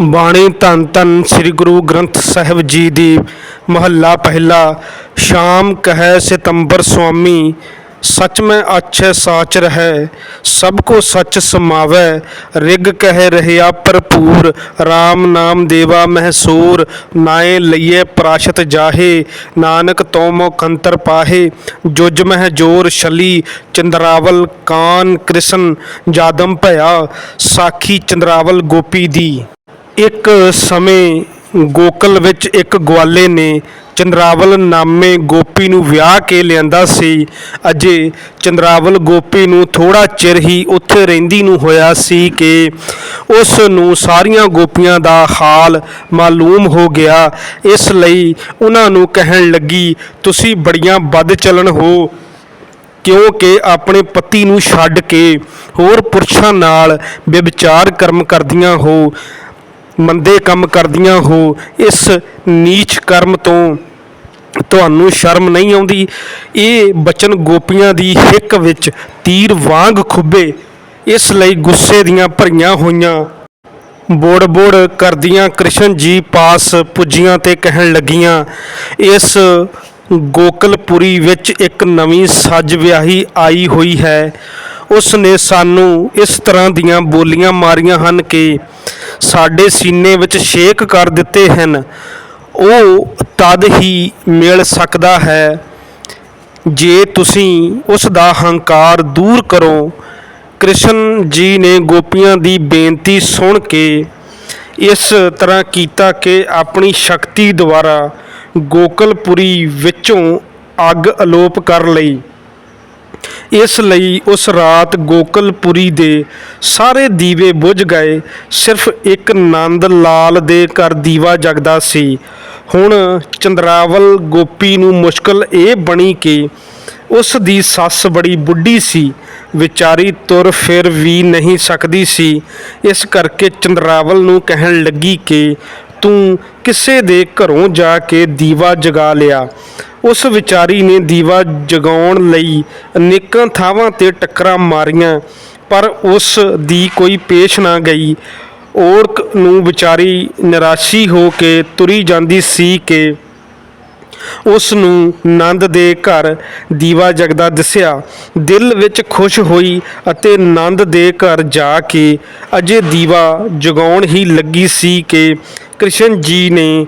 ਬਾਣੀ ਧੰਨ ਧੰਨ ਸ੍ਰੀ ਗੁਰੂ ਗ੍ਰੰਥ ਸਾਹਿਬ ਜੀ ਦੀ ਮਹੱਲਾ ਪਹਿਲਾ। ਸ਼ਾਮ ਕਹੈ ਸਿਤੰਬਰ ਸੁਆਮੀ, ਸਚ ਮੈਂ ਆਛੈ ਸਾਚ ਰਹੈ, ਸਭ ਕੋ ਸਚ ਸਮਾਵੈ, ਰਿਗ ਕਹਿ ਰਹਿਆ ਭਰਪੂਰ RAM ਨਾਮ ਦੇਵਾ ਮਹਸੂਰ, ਨਾਏ ਲਈਏ ਪ੍ਰਾਸ਼ਤ ਜਾਹੇ, ਨਾਨਕ ਤੋ ਮੋ ਕੰਤਰ ਪਾਹੇ, ਜੁਜ ਮਹਿ ਜੋਰ ਛਲੀ, ਚੰਦਰਾਵਲ ਕਾਨ ਕ੍ਰਿਸ਼ਨ, ਜਾਦਮ ਭਇਆ, ਸਾਖੀ ਚੰਦਰਾਵਲ ਗੋਪੀ ਦੀ। ਇੱਕ ਸਮੇਂ ਗੋਕਲ ਵਿੱਚ ਇੱਕ ਗਵਾਲੇ ਨੇ ਚੰਦਰਾਵਲ ਨਾਮੇ ਗੋਪੀ ਨੂੰ ਵਿਆਹ ਕੇ ਲਿਆਂਦਾ ਸੀ। ਅਜੇ ਚੰਦਰਾਵਲ ਗੋਪੀ ਨੂੰ ਥੋੜਾ ਚਿਰ ਹੀ ਉੱਥੇ ਰਹਿੰਦੀ ਨੂੰ ਹੋਇਆ ਸੀ ਕਿ ਉਸ ਨੂੰ ਸਾਰੀਆਂ ਗੋਪੀਆਂ ਦਾ ਹਾਲ ਮਾਲੂਮ ਹੋ ਗਿਆ। ਇਸ ਲਈ ਉਹਨਾਂ ਨੂੰ ਕਹਿਣ ਲੱਗੀ, ਤੁਸੀਂ ਬੜੀਆਂ ਵੱਧ ਚੱਲਣ ਹੋ, ਕਿਉਂਕਿ ਆਪਣੇ ਪਤੀ ਨੂੰ ਛੱਡ ਕੇ ਹੋਰ ਪੁਰਸ਼ਾਂ ਨਾਲ ਵਿਭਚਾਰ ਕਰਮ ਕਰਦੀਆਂ ਹੋ। ਮੰਦੇ ਕੰਮ ਕਰਦੀਆਂ ਹੋ, ਇਸ ਨੀਚ ਕਰਮ ਤੋਂ ਤੁਹਾਨੂੰ ਸ਼ਰਮ ਨਹੀਂ ਆਉਂਦੀ। ਇਹ ਬਚਨ ਗੋਪੀਆਂ ਦੀ ਹਿੱਕ ਵਿੱਚ ਤੀਰ ਵਾਂਗ ਖੁੱਬੇ, ਇਸ ਲਈ ਗੁੱਸੇ ਦੀਆਂ ਭਰੀਆਂ ਹੋਈਆਂ। ਬੋੜ ਬੋੜ ਕਰਦੀਆਂ ਕ੍ਰਿਸ਼ਨ ਜੀ ਪਾਸ ਪੁੱਜੀਆਂ ਤੇ ਕਹਿਣ ਲੱਗੀਆਂ, ਇਸ ਗੋਕਲਪੁਰੀ ਵਿੱਚ ਇੱਕ ਨਵੀਂ ਸੱਜ ਵਿਆਹੀ ਆਈ ਹੋਈ ਹੈ। ਉਸ ਨੇ ਸਾਨੂੰ ਇਸ ਤਰ੍ਹਾਂ ਦੀਆਂ ਬੋਲੀਆਂ ਮਾਰੀਆਂ ਹਨ ਕਿ ਸਾਡੇ ਸੀਨੇ ਵਿੱਚ ਛੇਕ ਕਰ ਦਿੱਤੇ ਹਨ। ਉਹ ਤਦ ਹੀ ਮਿਲ ਸਕਦਾ ਹੈ ਜੇ ਤੁਸੀਂ ਉਸ ਦਾ ਹੰਕਾਰ ਦੂਰ ਕਰੋ। ਕ੍ਰਿਸ਼ਨ ਜੀ ਨੇ ਗੋਪੀਆਂ ਦੀ ਬੇਨਤੀ ਸੁਣ ਕੇ ਇਸ ਤਰ੍ਹਾਂ ਕੀਤਾ ਕਿ ਆਪਣੀ ਸ਼ਕਤੀ ਦੁਆਰਾ ਗੋਕਲਪੁਰੀ ਵਿੱਚੋਂ ਅੱਗ ਅਲੋਪ ਕਰ ਲਈ। ਇਸ ਲਈ ਉਸ ਰਾਤ ਗੋਕਲਪੁਰੀ ਦੇ ਸਾਰੇ ਦੀਵੇ ਬੁਝ ਗਏ। ਸਿਰਫ ਇੱਕ ਨੰਦ ਲਾਲ ਦੇ ਘਰ ਦੀਵਾ ਜਗਦਾ ਸੀ। ਹੁਣ ਚੰਦਰਾਵਲ ਗੋਪੀ ਨੂੰ ਮੁਸ਼ਕਲ ਇਹ ਬਣੀ ਕਿ ਉਸ ਦੀ ਸੱਸ ਬੜੀ ਬੁੱਢੀ ਸੀ। ਵਿਚਾਰੀ ਤੁਰ ਫਿਰ ਵੀ ਨਹੀਂ ਸਕਦੀ ਸੀ। ਇਸ ਕਰਕੇ ਚੰਦਰਾਵਲ ਨੂੰ ਕਹਿਣ ਲੱਗੀ ਕਿ ਤੂੰ ਕਿਸੇ ਦੇ ਘਰੋਂ ਜਾ ਕੇ ਦੀਵਾ ਜਗਾ ਲਿਆ। ਉਸ ਵਿਚਾਰੀ ਨੇ ਦੀਵਾ ਜਗਾਉਣ ਲਈ ਅਨੇਕਾਂ ਥਾਵਾਂ ਤੇ ਟੱਕਰਾਂ ਮਾਰੀਆਂ, ਪਰ ਉਸ ਦੀ ਕੋਈ ਪੇਸ਼ ਨਾ ਗਈ। ਔਰਕ ਨੂੰ ਵਿਚਾਰੀ ਨਿਰਾਸ਼ੀ ਹੋ ਕੇ ਤੁਰੀ ਜਾਂਦੀ ਸੀ ਕਿ ਉਸ ਨੂੰ ਨੰਦ ਦੇ ਘਰ ਦੀਵਾ ਜਗਦਾ ਦਿਸਿਆ। ਦਿਲ ਵਿੱਚ ਖੁਸ਼ ਹੋਈ ਅਤੇ ਨੰਦ ਦੇ ਘਰ ਜਾ ਕੇ ਅਜੇ ਦੀਵਾ ਜਗਾਉਣ ਹੀ ਲੱਗੀ ਸੀ ਕਿ ਕ੍ਰਿਸ਼ਨ ਜੀ ਨੇ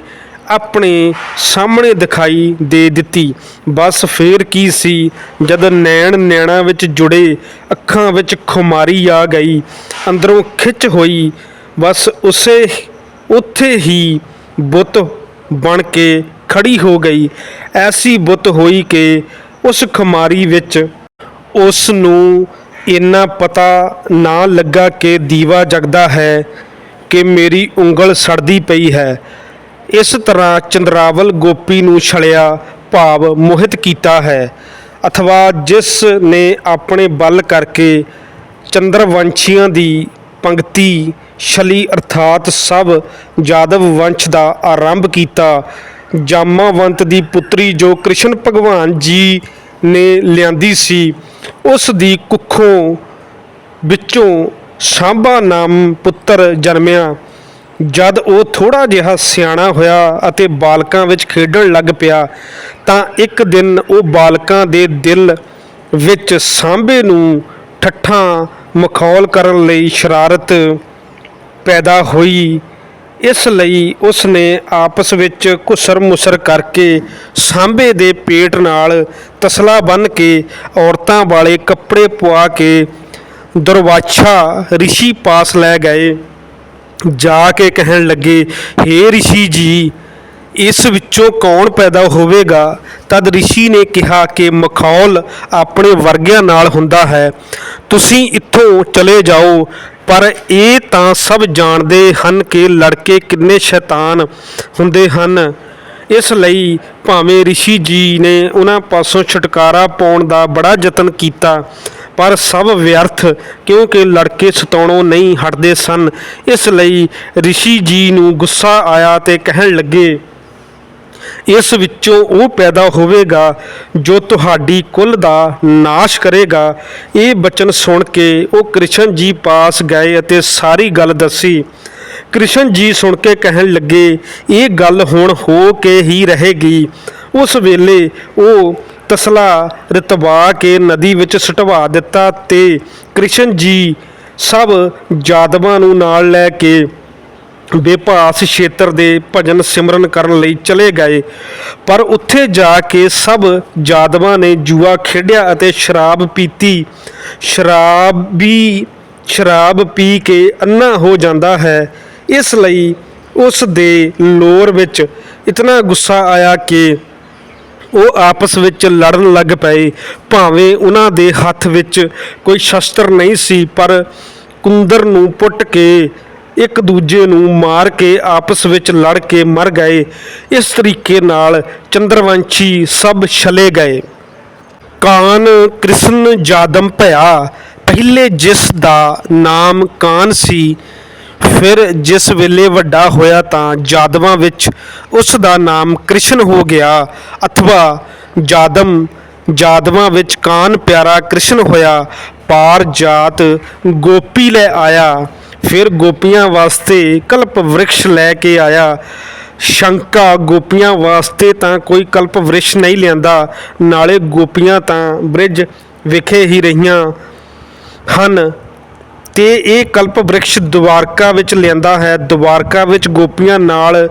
ਆਪਣੇ ਸਾਹਮਣੇ ਦਿਖਾਈ ਦੇ ਦਿੱਤੀ। ਬਸ ਫੇਰ ਕੀ ਸੀ? ਜਦ ਨੈਣ ਨੈਣਾ ਵਿੱਚ ਜੁੜੇ ਅੱਖਾਂ ਵਿੱਚ ਖੁਮਾਰੀ ਆ ਗਈ, ਅੰਦਰੋਂ ਖਿੱਚ ਹੋਈ, ਬਸ ਉਸੇ ਉੱਥੇ ਹੀ ਬੁੱਤ ਬਣ ਕੇ ਖੜੀ ਹੋ ਗਈ। ਐਸੀ ਬੁੱਤ ਹੋਈ ਕਿ ਉਸ ਖੁਮਾਰੀ ਵਿੱਚ ਉਸ ਨੂੰ ਇੰਨਾ ਪਤਾ ਨਾ ਲੱਗਾ ਕਿ ਦੀਵਾ ਜਗਦਾ ਹੈ। ਕਿ ਮੇਰੀ ਉਂਗਲ ਸੜਦੀ ਪਈ ਹੈ। ਇਸ ਤਰ੍ਹਾਂ ਚੰਦਰਾਵਲ ਗੋਪੀ ਨੂੰ ਛਲਿਆ ਭਾਵ ਮੋਹਿਤ ਕੀਤਾ ਹੈ। ਅਥਵਾ ਜਿਸ ਨੇ ਆਪਣੇ ਬਲ ਕਰਕੇ ਚੰਦਰਵੰਸ਼ੀਆਂ ਦੀ ਪੰਕਤੀ ਛਲੀ ਅਰਥਾਤ ਸਭ ਜਾਦਵ ਵੰਸ਼ ਦਾ ਆਰੰਭ ਕੀਤਾ। ਜਾਮਾਵੰਤ ਦੀ ਪੁੱਤਰੀ ਜੋ ਕ੍ਰਿਸ਼ਨ ਭਗਵਾਨ ਜੀ ਨੇ ਲਿਆਂਦੀ ਸੀ, ਉਸ ਦੀ ਕੁੱਖੋਂ ਵਿੱਚੋਂ ਸਾਂਭਾ ਨਾਮ ਪੁੱਤਰ ਜਨਮਿਆ। ਜਦ ਉਹ ਥੋੜਾ ਜਿਹਾ ਸਿਆਣਾ ਹੋਇਆ ਅਤੇ ਬਾਲਕਾਂ ਵਿੱਚ ਖੇਡਣ ਲੱਗ ਪਿਆ, ਤਾਂ ਇੱਕ ਦਿਨ ਉਹ ਬਾਲਕਾਂ ਦੇ ਦਿਲ ਵਿੱਚ ਸਾਂਭੇ ਨੂੰ ਠੱਠਾਂ ਮਖੌਲ ਕਰਨ ਲਈ ਸ਼ਰਾਰਤ ਪੈਦਾ ਹੋਈ। ਇਸ ਲਈ ਉਸ ਨੇ ਆਪਸ ਵਿੱਚ ਘੁਸਰ ਮੁਸਰ ਕਰਕੇ ਸਾਂਭੇ ਦੇ ਪੇਟ ਨਾਲ ਤਸਲਾ ਬੰਨ ਕੇ ਔਰਤਾਂ ਵਾਲੇ ਕੱਪੜੇ ਪਵਾ ਕੇ ਦੁਰਵਾਛਾ ਰਿਸ਼ੀ ਪਾਸ ਲੈ ਗਏ। ਜਾ ਕੇ ਕਹਿਣ ਲੱਗੇ, ਹੇ ਰਿਸ਼ੀ ਜੀ, ਇਸ ਵਿੱਚੋਂ ਕੌਣ ਪੈਦਾ ਹੋਵੇਗਾ? ਤਦ ਰਿਸ਼ੀ ਨੇ ਕਿਹਾ ਕਿ ਮਖੌਲ ਆਪਣੇ ਵਰਗਿਆਂ ਨਾਲ ਹੁੰਦਾ ਹੈ। ਤੁਸੀਂ ਇੱਥੋਂ ਚਲੇ ਜਾਓ, ਪਰ ਇਹ ਤਾਂ ਸਭ ਜਾਣਦੇ ਹਨ ਕਿ ਲੜਕੇ ਕਿੰਨੇ ਸ਼ੈਤਾਨ ਹੁੰਦੇ ਹਨ। ਇਸ ਲਈ ਭਾਵੇਂ ਰਿਸ਼ੀ ਜੀ ਨੇ ਉਹਨਾਂ ਪਾਸੋਂ ਛੁਟਕਾਰਾ ਪਾਉਣ ਦਾ ਬੜਾ ਯਤਨ ਕੀਤਾ ਪਰ ਸਭ ਵਿਅਰਥ, ਕਿਉਂਕਿ ਲੜਕੇ ਸਤਾਉਣੋਂ ਨਹੀਂ ਹਟਦੇ ਸਨ। ਇਸ ਲਈ ਰਿਸ਼ੀ ਜੀ ਨੂੰ ਗੁੱਸਾ ਆਇਆ ਤੇ ਕਹਿਣ ਲੱਗੇ, ਇਸ ਵਿੱਚੋਂ ਉਹ ਪੈਦਾ ਹੋਵੇਗਾ ਜੋ ਤੁਹਾਡੀ ਕੁੱਲ ਦਾ ਨਾਸ਼ ਕਰੇਗਾ। ਇਹ ਬਚਨ ਸੁਣ ਕੇ ਉਹ ਕ੍ਰਿਸ਼ਨ ਜੀ ਪਾਸ ਗਏ ਅਤੇ ਸਾਰੀ ਗੱਲ ਦੱਸੀ। ਕ੍ਰਿਸ਼ਨ ਜੀ ਸੁਣ ਕੇ ਕਹਿਣ ਲੱਗੇ, ਇਹ ਗੱਲ ਹੁਣ ਹੋ ਕੇ ਹੀ ਰਹੇਗੀ। ਉਸ ਵੇਲੇ ਉਹ ਤਸਲਾ ਰਤਵਾ ਕੇ ਨਦੀ ਵਿੱਚ ਸਟਵਾ ਦਿੱਤਾ ਤੇ ਕ੍ਰਿਸ਼ਨ ਜੀ ਸਭ ਜਾਦਵਾਂ ਨੂੰ ਨਾਲ ਲੈ ਕੇ ਬੇਭਾਸ ਖੇਤਰ ਦੇ ਭਜਨ ਸਿਮਰਨ ਕਰਨ ਲਈ ਚਲੇ ਗਏ। ਪਰ ਉੱਥੇ ਜਾ ਕੇ ਸਭ ਜਾਦਵਾਂ ਨੇ ਜੂਆ ਖੇਡਿਆ ਅਤੇ ਸ਼ਰਾਬ ਪੀਤੀ। ਸ਼ਰਾਬ ਵੀ, ਸ਼ਰਾਬ ਪੀ ਕੇ ਅੰਨਾ ਹੋ ਜਾਂਦਾ ਹੈ। ਇਸ ਲਈ ਉਸ ਦੇ ਲੋਰ ਵਿੱਚ ਇਤਨਾ ਗੁੱਸਾ ਆਇਆ ਕਿ ਉਹ ਆਪਸ ਵਿੱਚ ਲੜਨ ਲੱਗ ਪਏ। ਭਾਵੇਂ ਉਹਨਾਂ ਦੇ ਹੱਥ ਵਿੱਚ ਕੋਈ ਸ਼ਸਤਰ ਨਹੀਂ ਸੀ, ਪਰ ਕੁੰਦਰ ਨੂੰ ਪੁੱਟ ਕੇ ਇੱਕ ਦੂਜੇ ਨੂੰ ਮਾਰ ਕੇ ਆਪਸ ਵਿੱਚ ਲੜ ਕੇ ਮਰ ਗਏ। ਇਸ ਤਰੀਕੇ ਨਾਲ ਚੰਦਰਵੰਸ਼ੀ ਸਭ ਛਲੇ ਗਏ। ਕਾਨ ਕ੍ਰਿਸ਼ਨ ਜਾਦਮ ਭਇਆ। ਪਹਿਲੇ ਜਿਸ ਦਾ ਨਾਮ ਕਾਨ ਸੀ ਫਿਰ ਜਿਸ ਵੇਲੇ ਵੱਡਾ ਹੋਇਆ ਤਾਂ ਜਾਦਵਾਂ ਵਿੱਚ ਉਸ ਦਾ ਨਾਮ ਕ੍ਰਿਸ਼ਨ ਹੋ ਗਿਆ। ਅਥਵਾ ਜਾਦਮ, ਜਾਦਵਾਂ ਵਿੱਚ ਕਾਨ ਪਿਆਰਾ ਕ੍ਰਿਸ਼ਨ ਹੋਇਆ। ਪਾਰ ਜਾਤ ਗੋਪੀ ਲੈ ਆਇਆ। ਫਿਰ ਗੋਪੀਆਂ ਵਾਸਤੇ ਕਲਪ ਵ੍ਰਿਕਸ਼ ਲੈ ਕੇ ਆਇਆ। ਸ਼ੰਕਾ ਗੋਪੀਆਂ ਵਾਸਤੇ ਤਾਂ ਕੋਈ ਕਲਪ ਵ੍ਰਿਕਸ਼ ਨਹੀਂ ਲਿਆਂਦਾ। ਨਾਲੇ ਗੋਪੀਆਂ ਤਾਂ ਬ੍ਰਿਜ ਵਿਖੇ ਹੀ ਰਹੀਆਂ ਹਨ। ਤੇ ਇਹ ਕਲਪ ਵ੍ਰਿਕਸ਼ ਦਵਾਰਕਾ ਵਿੱਚ ਲਿਆਂਦਾ ਹੈ। ਦਵਾਰਕਾ ਵਿੱਚ ਗੋਪੀਆਂ ਨਾਲ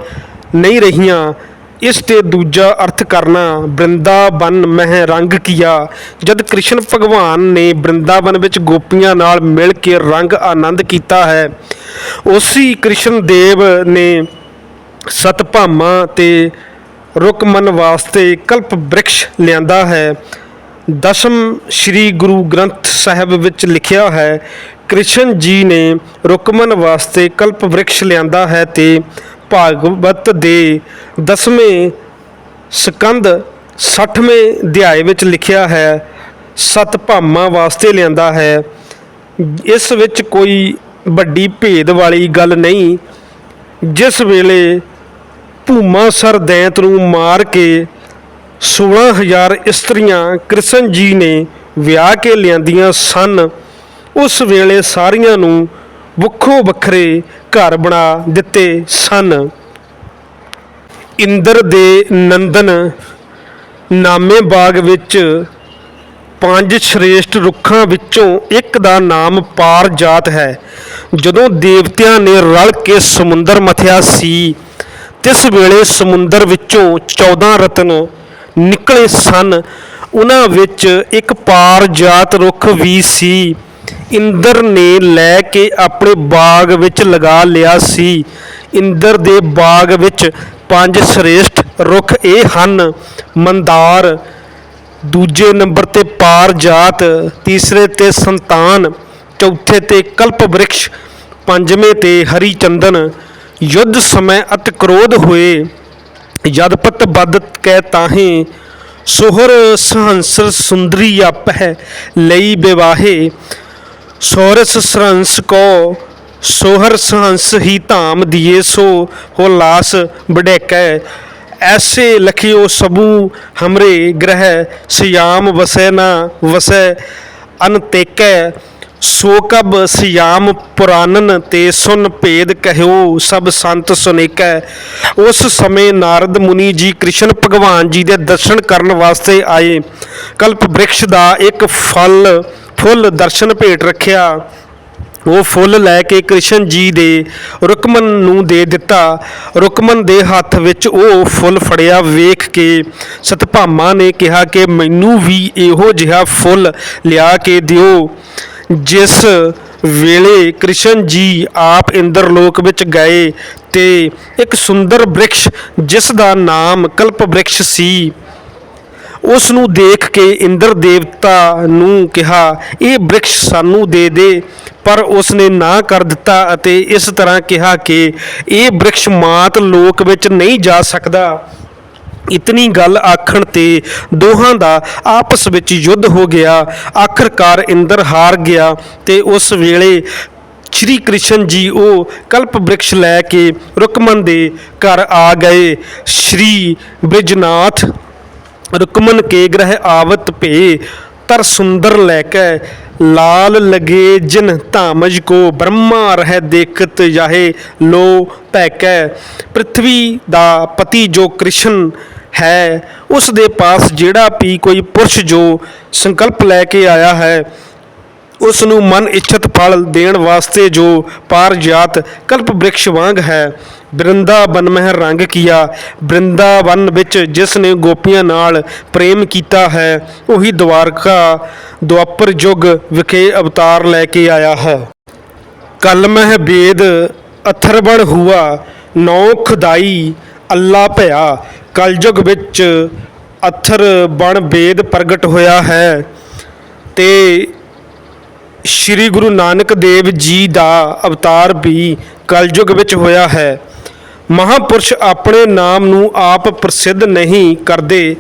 ਨਹੀਂ ਰਹੀਆਂ। ਇਸ ਤੇ ਦੂਜਾ ਅਰਥ ਕਰਨਾ, ਬ੍ਰਿੰਦਾਵਨ ਮਹਿ ਰੰਗ ਕੀਆ। ਜਦ ਕ੍ਰਿਸ਼ਨ ਭਗਵਾਨ ਨੇ ਬ੍ਰਿੰਦਾਵਨ ਵਿੱਚ ਗੋਪੀਆਂ ਨਾਲ ਮਿਲ ਕੇ ਰੰਗ ਆਨੰਦ ਕੀਤਾ ਹੈ, ਉਸੀ ਕ੍ਰਿਸ਼ਨ ਦੇਵ ਨੇ ਸਤਭਾਮਾ ਤੇ ਰੁਕਮਨ ਵਾਸਤੇ ਕਲਪ ਬ੍ਰਿਕਸ਼ ਲਿਆਂਦਾ ਹੈ। ਦਸਮ ਸ੍ਰੀ ਗੁਰੂ ਗ੍ਰੰਥ ਸਾਹਿਬ ਵਿੱਚ ਲਿਖਿਆ ਹੈ, ਕ੍ਰਿਸ਼ਨ ਜੀ ਨੇ ਰੁਕਮਨ ਵਾਸਤੇ ਕਲਪ ਬ੍ਰਿਕਸ਼ ਲਿਆਂਦਾ ਹੈ ਤੇ ਭਾਗਵਤ ਦੇ ਦਸਵੇਂ ਸਕੰਦ 60ਵੇਂ ਅਧਿਆਏ ਵਿੱਚ ਲਿਖਿਆ ਹੈ ਸਤਭਾਮਾ ਵਾਸਤੇ ਲਿਆਂਦਾ ਹੈ। ਇਸ ਵਿੱਚ ਕੋਈ ਵੱਡੀ ਭੇਦ ਵਾਲੀ ਗੱਲ ਨਹੀਂ, ਜਿਸ ਵੇਲੇ ਭੂਮਾਸਰ ਦੈਂਤ ਨੂੰ ਮਾਰ ਕੇ 16000 ਇਸਤਰੀਆਂ ਕ੍ਰਿਸ਼ਨ ਜੀ ਨੇ ਵਿਆਹ ਕੇ ਲਿਆਂਦੀਆਂ ਸਨ। ਉਸ ਵੇਲੇ ਸਾਰੀਆਂ ਨੂੰ ਵੱਖੋ ਵੱਖਰੇ ਘਰ ਬਣਾ ਦਿੱਤੇ ਸਨ। ਇੰਦਰ ਦੇ ਨੰਦਨ ਨਾਮੇ ਬਾਗ ਵਿੱਚ ਪੰਜ ਸ਼੍ਰੇਸ਼ਟ ਰੁੱਖਾਂ ਵਿੱਚੋਂ ਇੱਕ ਦਾ ਨਾਮ ਪਾਰਜਾਤ ਹੈ। ਜਦੋਂ ਦੇਵਤਿਆਂ ਨੇ ਰਲ ਕੇ ਸਮੁੰਦਰ ਮਥਿਆ ਸੀ, ਤਿਸ ਵੇਲੇ ਸਮੁੰਦਰ ਵਿੱਚੋਂ 14 ਰਤਨ ਨਿਕਲੇ ਸਨ। ਉਹਨਾਂ ਵਿੱਚ ਇੱਕ ਪਾਰਜਾਤ ਰੁੱਖ ਵੀ ਸੀ। ਇੰਦਰ ਨੇ ਲੈ ਕੇ ਆਪਣੇ ਬਾਗ ਵਿੱਚ ਲਗਾ ਲਿਆ ਸੀ। ਇੰਦਰ ਦੇ ਬਾਗ ਵਿੱਚ ਪੰਜ ਸ਼੍ਰੇਸ਼ਟ ਰੁੱਖ ਇਹ ਹਨ। ਮੰਦਾਰ, ਦੂਜੇ ਨੰਬਰ ਤੇ ਪਾਰਜਾਤ, ਤੀਸਰੇ ਤੇ ਸੰਤਾਨ, ਚੌਥੇ ਤੇ ਕਲਪ ਬ੍ਰਿਕਸ਼ ਪੰਜਵੇਂ ਤੇ ਹਰੀ ਚੰਦਨ ਯੁੱਧ ਸਮੇਂ ਅਤ ਕ੍ਰੋਧ ਹੋਏ। ਜਦਪਤ ਬਦ ਕੈ ਤਾਹੇ, ਸੋਹਰ ਸਹੰਸ ਸੁੰਦਰੀ ਆਪਹਿ ਲਈ ਵਿਵਾਹੇ ਸੋਰਸ ਸਰੰਸ ਕੋ, ਸੋਹਰ ਸਹੰਸ ਹੀ ਧਾਮ ਦੀਏ ਸੋ, ਹੋ ਲਾਸ ਬੜੇਕੈ ਐਸੇ ਲਖਿਓ ਸਬੂ ਹਮਰੇ ਗ੍ਰਹਿ, ਸਿਆਮ ਵਸੈ ਨਾ ਵਸੈ ਅਨਤੇਕੈ ਸੋਕਬ ਸਿਆਮ ਪੁਰਾਨਨ ਤੇ ਸੁਨ ਭੇਦ ਕਹਿਓ, ਸਭ ਸੰਤ ਸੁਨੇਕੈ। ਉਸ ਸਮੇਂ ਨਾਰਦ ਮੁਨੀ ਜੀ ਕ੍ਰਿਸ਼ਨ ਭਗਵਾਨ ਜੀ ਦੇ ਦਰਸ਼ਨ ਕਰਨ ਵਾਸਤੇ ਆਏ। ਕਲਪ ਬ੍ਰਿਕਸ਼ ਦਾ ਇੱਕ ਫਲ, ਫੁੱਲ ਦਰਸ਼ਨ ਭੇਟ ਰੱਖਿਆ। ਉਹ ਫੁੱਲ ਲੈ ਕੇ ਕ੍ਰਿਸ਼ਨ ਜੀ ਦੇ ਰੁਕਮਨ ਨੂੰ ਦੇ ਦਿੱਤਾ। ਰੁਕਮਨ ਦੇ ਹੱਥ ਵਿੱਚ ਉਹ ਫੁੱਲ ਫੜਿਆ ਵੇਖ ਕੇ। ਸਤਭਾਮਾ ਨੇ ਕਿਹਾ ਕਿ ਮੈਨੂੰ ਵੀ ਇਹੋ ਜਿਹਾ ਫੁੱਲ ਲਿਆ ਕੇ ਦਿਓ। ਜਿਸ ਵੇਲੇ ਕ੍ਰਿਸ਼ਨ ਜੀ ਆਪ ਇੰਦਰਲੋਕ ਵਿੱਚ ਗਏ ਤੇ ਇੱਕ ਸੁੰਦਰ ਬ੍ਰਿਕਸ਼ ਜਿਸ ਦਾ ਨਾਮ ਕਲਪ ਬ੍ਰਿਕਸ਼ ਸੀ ਉਸ ਨੂੰ ਦੇਖ ਕੇ ਇੰਦਰ ਦੇਵਤਾ ਨੂੰ ਕਿਹਾ, ਇਹ ਬ੍ਰਿਕਸ਼ ਸਾਨੂੰ ਦੇ ਦੇ। ਪਰ ਉਸ ਨੇ ਨਾ ਕਰ ਦਿੱਤਾ ਅਤੇ ਇਸ ਤਰ੍ਹਾਂ ਕਿਹਾ ਕਿ ਇਹ ਬ੍ਰਿਕਸ਼ ਮਾਤ ਲੋਕ ਵਿੱਚ ਨਹੀਂ ਜਾ ਸਕਦਾ। ਇਤਨੀ ਗੱਲ ਆਖਣ ਤੇ ਦੋਹਾਂ ਦਾ ਆਪਸ ਵਿੱਚ ਯੁੱਧ ਹੋ ਗਿਆ। ਆਖਰਕਾਰ ਇੰਦਰ ਹਾਰ ਗਿਆ ਤੇ ਉਸ ਵੇਲੇ ਸ਼੍ਰੀ ਕ੍ਰਿਸ਼ਨ ਜੀ ਉਹ ਕਲਪ ਬ੍ਰਿਕਸ਼ ਲੈ ਕੇ ਰੁਕਮਨ ਦੇ ਘਰ ਆ ਗਏ। ਸ਼੍ਰੀ ਬ੍ਰਿਜਨਾਥ ਰੁਕਮਨ ਕੇ ਗ੍ਰਹਿ ਆਵਤ ਭੇ ਅਖਤਰ ਸੁੰਦਰ ਲੈ ਕੇ ਲਾਲ ਲਗੇ ਜਿਨ ਧਾਮਜ ਕੋ ਬ੍ਰਹਮਾ ਰਹਿ ਦੇਖਤ ਜਾਹੇ ਲੋ ਭੈਕੈ। ਪ੍ਰithvi ਦਾ ਪਤੀ ਜੋ ਕ੍ਰਿਸ਼ਨ ਹੈ, ਉਸ ਦੇ ਪਾਸ ਜਿਹੜਾ ਵੀ ਕੋਈ ਪੁਰਸ਼ ਜੋ ਸੰਕਲਪ ਲੈ ਕੇ ਆਇਆ ਹੈ ਉਸ ਨੂੰ ਮਨ ਇੱਛਤ ਫਲ ਦੇਣ ਵਾਸਤੇ ਜੋ ਪਾਰਜਾਤ ਕਲਪ ਬ੍ਰਿਕਸ਼ ਵਾਂਗ ਹੈ। ਬ੍ਰਿੰਦਾਵਨ ਮਹਿ ਰੰਗ ਕੀਆ, ਬ੍ਰਿੰਦਾਵਨ ਵਿੱਚ ਜਿਸ ਨੇ ਗੋਪੀਆਂ ਨਾਲ ਪ੍ਰੇਮ ਕੀਤਾ ਹੈ, ਉਹੀ ਦਵਾਰਕਾ, ਦੁਆਪਰ ਯੁਗ ਵਿਖੇ ਅਵਤਾਰ ਲੈ ਕੇ ਆਇਆ ਹੈ। ਕਲਮਹਿ ਵੇਦ ਅਥਰਵਣ ਹੁਆ ਨੌ ਖੁਦਾਈ ਅੱਲਾ ਭਇਆ ਕਲਯੁਗ ਵਿੱਚ ਅਥਰ ਬਣ ਵੇਦ ਪ੍ਰਗਟ ਹੋਇਆ ਹੈ। ਤੇ ਸ਼੍ਰੀ ਗੁਰੂ ਨਾਨਕ ਦੇਵ ਜੀ ਦਾ ਅਵਤਾਰ ਵੀ ਕਲਯੁਗ ਵਿੱਚ ਹੋਇਆ ਹੈ। ਮਹਾਪੁਰਸ਼ ਆਪਣੇ ਨਾਮ ਨੂੰ ਆਪ ਪ੍ਰਸਿੱਧ ਨਹੀਂ ਕਰਦੇ।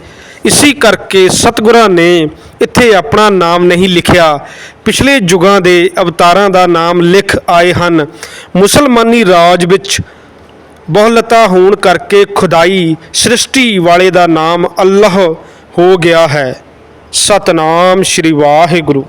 ਇਸੇ ਕਰਕੇ ਸਤਿਗੁਰਾਂ ਨੇ ਇੱਥੇ ਆਪਣਾ ਨਾਮ ਨਹੀਂ ਲਿਖਿਆ। ਪਿਛਲੇ ਯੁਗਾਂ ਦੇ ਅਵਤਾਰਾਂ ਦਾ ਨਾਮ ਲਿਖ ਆਏ ਹਨ। ਮੁਸਲਮਾਨੀ ਰਾਜ ਵਿੱਚ ਬਹੁਲਤਾ ਹੋਣ ਕਰਕੇ ਖੁਦਾਈ ਸ੍ਰਿਸ਼ਟੀ ਵਾਲੇ ਦਾ ਨਾਮ ਅੱਲਾਹ ਹੋ ਗਿਆ ਹੈ। ਸਤਨਾਮ ਸ਼੍ਰੀ ਵਾਹਿਗੁਰੂ।